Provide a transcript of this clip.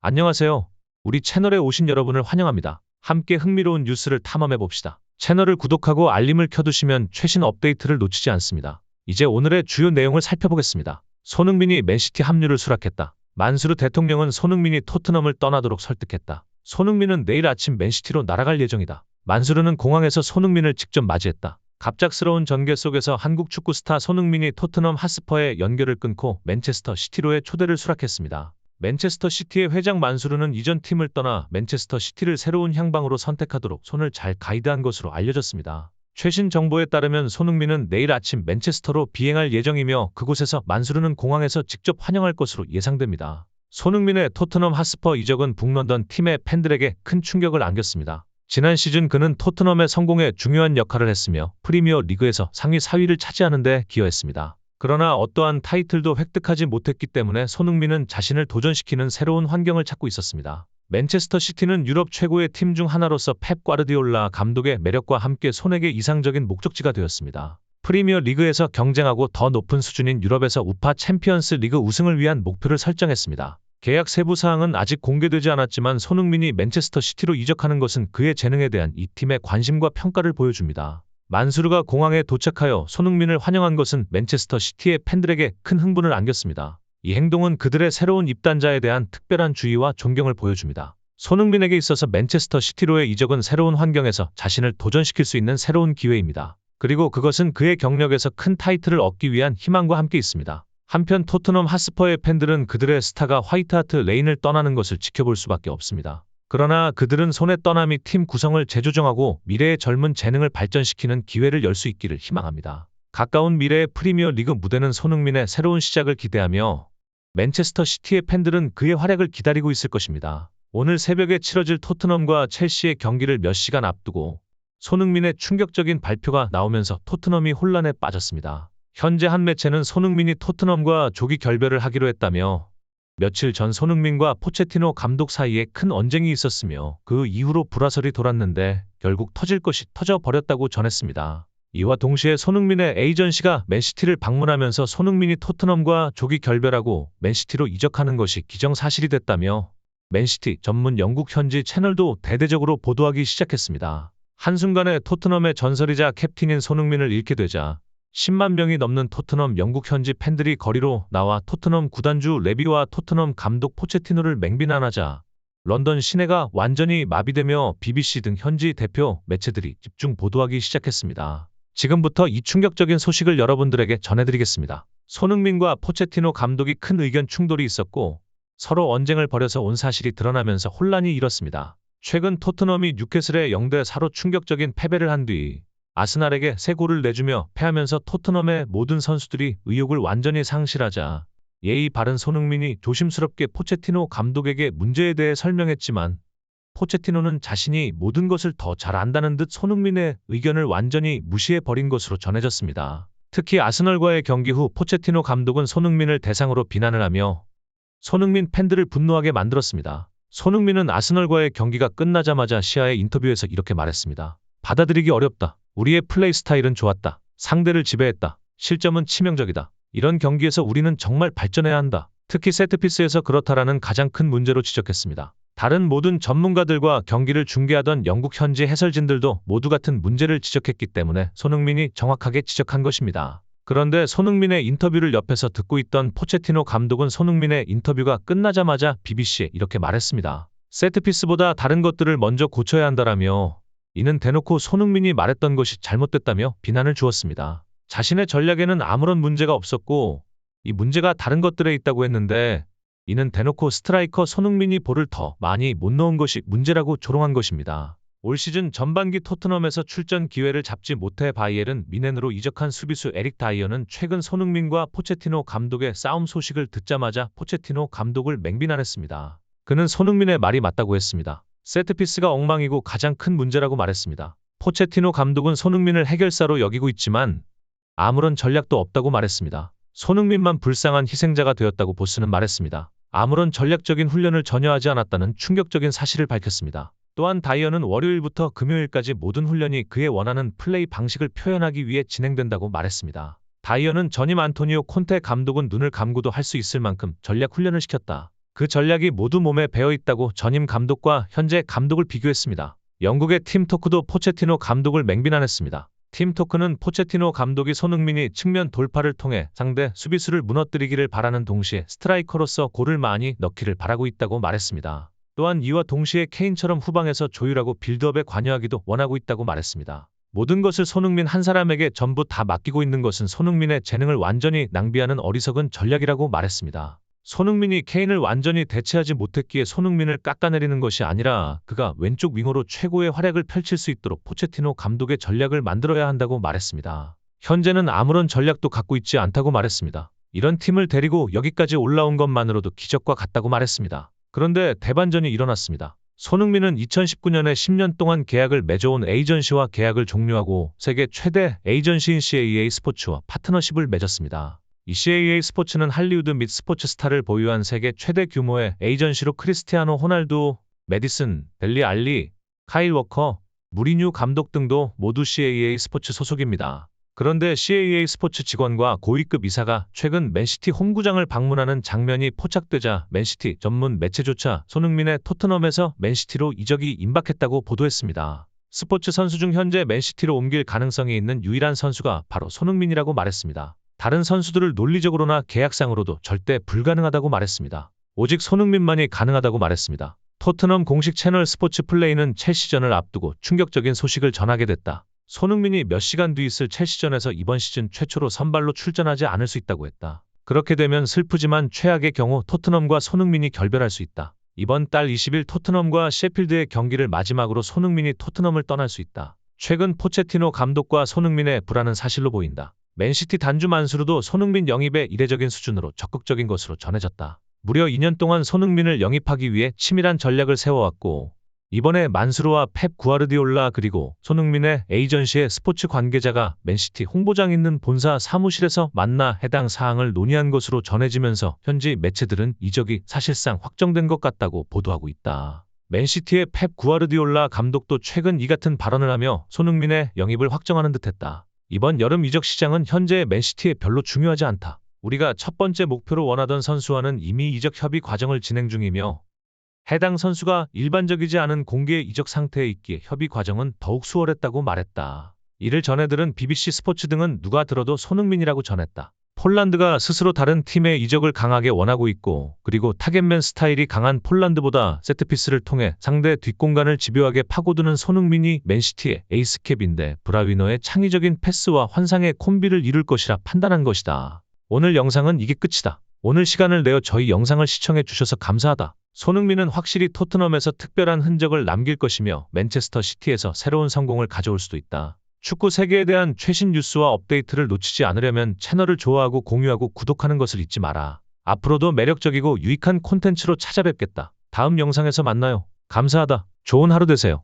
안녕하세요. 우리 채널에 오신 여러분을 환영합니다. 함께 흥미로운 뉴스를 탐험해 봅시다. 채널을 구독하고 알림을 켜두시면 최신 업데이트를 놓치지 않습니다. 이제 오늘의 주요 내용을 살펴보겠습니다. 손흥민이 맨시티 합류를 수락했다. 만수르 대통령은 손흥민이 토트넘을 떠나도록 설득했다. 손흥민은 내일 아침 맨시티로 날아갈 예정이다. 만수르는 공항에서 손흥민을 직접 맞이했다. 갑작스러운 전개 속에서 한국 축구 스타 손흥민이 토트넘 하스퍼의 연결을 끊고 맨체스터 시티로의 초대를 수락했습니다. 맨체스터 시티의 회장 만수르는 이전 팀을 떠나 맨체스터 시티를 새로운 향방으로 선택하도록 손을 잘 가이드한 것으로 알려졌습니다. 최신 정보에 따르면 손흥민은 내일 아침 맨체스터로 비행할 예정이며 그곳에서 만수르는 공항에서 직접 환영할 것으로 예상됩니다. 손흥민의 토트넘 하스퍼 이적은 북런던 팀의 팬들에게 큰 충격을 안겼습니다. 지난 시즌 그는 토트넘의 성공에 중요한 역할을 했으며 프리미어 리그에서 상위 4위를 차지하는 데 기여했습니다. 그러나 어떠한 타이틀도 획득하지 못했기 때문에 손흥민은 자신을 도전시키는 새로운 환경을 찾고 있었습니다. 맨체스터 시티는 유럽 최고의 팀 중 하나로서 펩 과르디올라 감독의 매력과 함께 손에게 이상적인 목적지가 되었습니다. 프리미어 리그에서 경쟁하고 더 높은 수준인 유럽에서 우파 챔피언스 리그 우승을 위한 목표를 설정했습니다. 계약 세부 사항은 아직 공개되지 않았지만 손흥민이 맨체스터 시티로 이적하는 것은 그의 재능에 대한 이 팀의 관심과 평가를 보여줍니다. 만수르가 공항에 도착하여 손흥민을 환영한 것은 맨체스터 시티의 팬들에게 큰 흥분을 안겼습니다. 이 행동은 그들의 새로운 입단자에 대한 특별한 주의와 존경을 보여줍니다. 손흥민에게 있어서 맨체스터 시티로의 이적은 새로운 환경에서 자신을 도전시킬 수 있는 새로운 기회입니다. 그리고 그것은 그의 경력에서 큰 타이틀을 얻기 위한 희망과 함께 있습니다. 한편 토트넘 하스퍼의 팬들은 그들의 스타가 화이트하트 레인을 떠나는 것을 지켜볼 수밖에 없습니다. 그러나 그들은 손의 떠남 이 팀 구성을 재조정하고 미래의 젊은 재능을 발전시키는 기회를 열 수 있기를 희망합니다. 가까운 미래의 프리미어 리그 무대는 손흥민의 새로운 시작을 기대하며 맨체스터 시티의 팬들은 그의 활약을 기다리고 있을 것입니다. 오늘 새벽에 치러질 토트넘과 첼시의 경기를 몇 시간 앞두고 손흥민의 충격적인 발표가 나오면서 토트넘이 혼란에 빠졌습니다. 현재 한 매체는 손흥민이 토트넘과 조기 결별을 하기로 했다며 며칠 전 손흥민과 포체티노 감독 사이에 큰 언쟁이 있었으며 그 이후로 불화설이 돌았는데 결국 터질 것이 터져 버렸다고 전했습니다. 이와 동시에 손흥민의 에이전시가 맨시티를 방문하면서 손흥민이 토트넘과 조기 결별하고 맨시티로 이적하는 것이 기정사실이 됐다며 맨시티 전문 영국 현지 채널도 대대적으로 보도하기 시작했습니다. 한순간에 토트넘의 전설이자 캡틴인 손흥민을 잃게 되자 10만 명이 넘는 토트넘 영국 현지 팬들이 거리로 나와 토트넘 구단주 레비와 토트넘 감독 포체티노를 맹비난하자 런던 시내가 완전히 마비되며 BBC 등 현지 대표 매체들이 집중 보도하기 시작했습니다. 지금부터 이 충격적인 소식을 여러분들에게 전해드리겠습니다. 손흥민과 포체티노 감독이 큰 의견 충돌이 있었고 서로 언쟁을 벌여서 온 사실이 드러나면서 혼란이 일었습니다. 최근 토트넘이 뉴캐슬의 0대 4로 충격적인 패배를 한 뒤 아스날에게 세 골을 내주며 패하면서 토트넘의 모든 선수들이 의욕을 완전히 상실하자 예의 바른 손흥민이 조심스럽게 포체티노 감독에게 문제에 대해 설명했지만 포체티노는 자신이 모든 것을 더 잘 안다는 듯 손흥민의 의견을 완전히 무시해 버린 것으로 전해졌습니다. 특히 아스널과의 경기 후 포체티노 감독은 손흥민을 대상으로 비난을 하며 손흥민 팬들을 분노하게 만들었습니다. 손흥민은 아스널과의 경기가 끝나자마자 시아의 인터뷰에서 이렇게 말했습니다. 받아들이기 어렵다. 우리의 플레이 스타일은 좋았다. 상대를 지배했다. 실점은 치명적이다. 이런 경기에서 우리는 정말 발전해야 한다. 특히 세트피스에서 그렇다라는 가장 큰 문제로 지적했습니다. 다른 모든 전문가들과 경기를 중계하던 영국 현지 해설진들도 모두 같은 문제를 지적했기 때문에 손흥민이 정확하게 지적한 것입니다. 그런데 손흥민의 인터뷰를 옆에서 듣고 있던 포체티노 감독은 손흥민의 인터뷰가 끝나자마자 BBC에 이렇게 말했습니다. 세트피스보다 다른 것들을 먼저 고쳐야 한다라며 이는 대놓고 손흥민이 말했던 것이 잘못됐다며 비난을 주었습니다. 자신의 전략에는 아무런 문제가 없었고 이 문제가 다른 것들에 있다고 했는데 이는 대놓고 스트라이커 손흥민이 볼을 더 많이 못 넣은 것이 문제라고 조롱한 것입니다. 올 시즌 전반기 토트넘에서 출전 기회를 잡지 못해 바이엘은 미넨으로 이적한 수비수 에릭 다이어는 최근 손흥민과 포체티노 감독의 싸움 소식을 듣자마자 포체티노 감독을 맹비난했습니다. 그는 손흥민의 말이 맞다고 했습니다. 세트피스가 엉망이고 가장 큰 문제라고 말했습니다. 포체티노 감독은 손흥민을 해결사로 여기고 있지만 아무런 전략도 없다고 말했습니다. 손흥민만 불쌍한 희생자가 되었다고 보스는 말했습니다. 아무런 전략적인 훈련을 전혀 하지 않았다는 충격적인 사실을 밝혔습니다. 또한 다이어는 월요일부터 금요일까지 모든 훈련이 그의 원하는 플레이 방식을 표현하기 위해 진행된다고 말했습니다. 다이어는 전임 안토니오 콘테 감독은 눈을 감고도 할 수 있을 만큼 전략 훈련을 시켰다. 그 전략이 모두 몸에 배어 있다고 전임 감독과 현재 감독을 비교했습니다. 영국의 팀 토크도 포체티노 감독을 맹비난했습니다. 팀 토크는 포체티노 감독이 손흥민이 측면 돌파를 통해 상대 수비수를 무너뜨리기를 바라는 동시에 스트라이커로서 골을 많이 넣기를 바라고 있다고 말했습니다. 또한 이와 동시에 케인처럼 후방에서 조율하고 빌드업에 관여하기도 원하고 있다고 말했습니다. 모든 것을 손흥민 한 사람에게 전부 다 맡기고 있는 것은 손흥민의 재능을 완전히 낭비하는 어리석은 전략이라고 말했습니다. 손흥민이 케인을 완전히 대체하지 못했기에 손흥민을 깎아내리는 것이 아니라 그가 왼쪽 윙어로 최고의 활약을 펼칠 수 있도록 포체티노 감독의 전략을 만들어야 한다고 말했습니다. 현재는 아무런 전략도 갖고 있지 않다고 말했습니다. 이런 팀을 데리고 여기까지 올라온 것만으로도 기적과 같다고 말했습니다. 그런데 대반전이 일어났습니다. 손흥민은 2019년에 10년 동안 계약을 맺어온 에이전시와 계약을 종료하고 세계 최대 에이전시인 CAA 스포츠와 파트너십을 맺었습니다. 이 CAA 스포츠는 할리우드 및 스포츠 스타를 보유한 세계 최대 규모의 에이전시로 크리스티아노 호날두, 메디슨, 벨리 알리, 카일 워커, 무리뉴 감독 등도 모두 CAA 스포츠 소속입니다. 그런데 CAA 스포츠 직원과 고위급 이사가 최근 맨시티 홈구장을 방문하는 장면이 포착되자 맨시티 전문 매체조차 손흥민의 토트넘에서 맨시티로 이적이 임박했다고 보도했습니다. 스포츠 선수 중 현재 맨시티로 옮길 가능성이 있는 유일한 선수가 바로 손흥민이라고 말했습니다. 다른 선수들을 논리적으로나 계약상으로도 절대 불가능하다고 말했습니다. 오직 손흥민만이 가능하다고 말했습니다. 토트넘 공식 채널 스포츠 플레이는 첼시전을 앞두고 충격적인 소식을 전하게 됐다. 손흥민이 몇 시간 뒤 있을 첼시전에서 이번 시즌 최초로 선발로 출전하지 않을 수 있다고 했다. 그렇게 되면 슬프지만 최악의 경우 토트넘과 손흥민이 결별할 수 있다. 이번 달 20일 토트넘과 셰필드의 경기를 마지막으로 손흥민이 토트넘을 떠날 수 있다. 최근 포체티노 감독과 손흥민의 불안은 사실로 보인다. 맨시티 단주 만수르도 손흥민 영입에 이례적인 수준으로 적극적인 것으로 전해졌다. 무려 2년 동안 손흥민을 영입하기 위해 치밀한 전략을 세워왔고 이번에 만수르와 펩 구아르디올라 그리고 손흥민의 에이전시의 스포츠 관계자가 맨시티 홍보장 있는 본사 사무실에서 만나 해당 사항을 논의한 것으로 전해지면서 현지 매체들은 이적이 사실상 확정된 것 같다고 보도하고 있다. 맨시티의 펩 구아르디올라 감독도 최근 이 같은 발언을 하며 손흥민의 영입을 확정하는 듯했다. 이번 여름 이적 시장은 현재 맨시티에 별로 중요하지 않다. 우리가 첫 번째 목표로 원하던 선수와는 이미 이적 협의 과정을 진행 중이며 해당 선수가 일반적이지 않은 공개 이적 상태에 있기에 협의 과정은 더욱 수월했다고 말했다. 이를 전해들은 BBC 스포츠 등은 누가 들어도 손흥민이라고 전했다. 폴란드가 스스로 다른 팀의 이적을 강하게 원하고 있고 그리고 타겟맨 스타일이 강한 폴란드보다 세트피스를 통해 상대 뒷공간을 집요하게 파고드는 손흥민이 맨시티의 에이스캡인데 브라위너의 창의적인 패스와 환상의 콤비를 이룰 것이라 판단한 것이다. 오늘 영상은 이게 끝이다. 오늘 시간을 내어 저희 영상을 시청해 주셔서 감사하다. 손흥민은 확실히 토트넘에서 특별한 흔적을 남길 것이며 맨체스터 시티에서 새로운 성공을 가져올 수도 있다. 축구 세계에 대한 최신 뉴스와 업데이트를 놓치지 않으려면 채널을 좋아하고 공유하고 구독하는 것을 잊지 마라. 앞으로도 매력적이고 유익한 콘텐츠로 찾아뵙겠다. 다음 영상에서 만나요. 감사하다. 좋은 하루 되세요.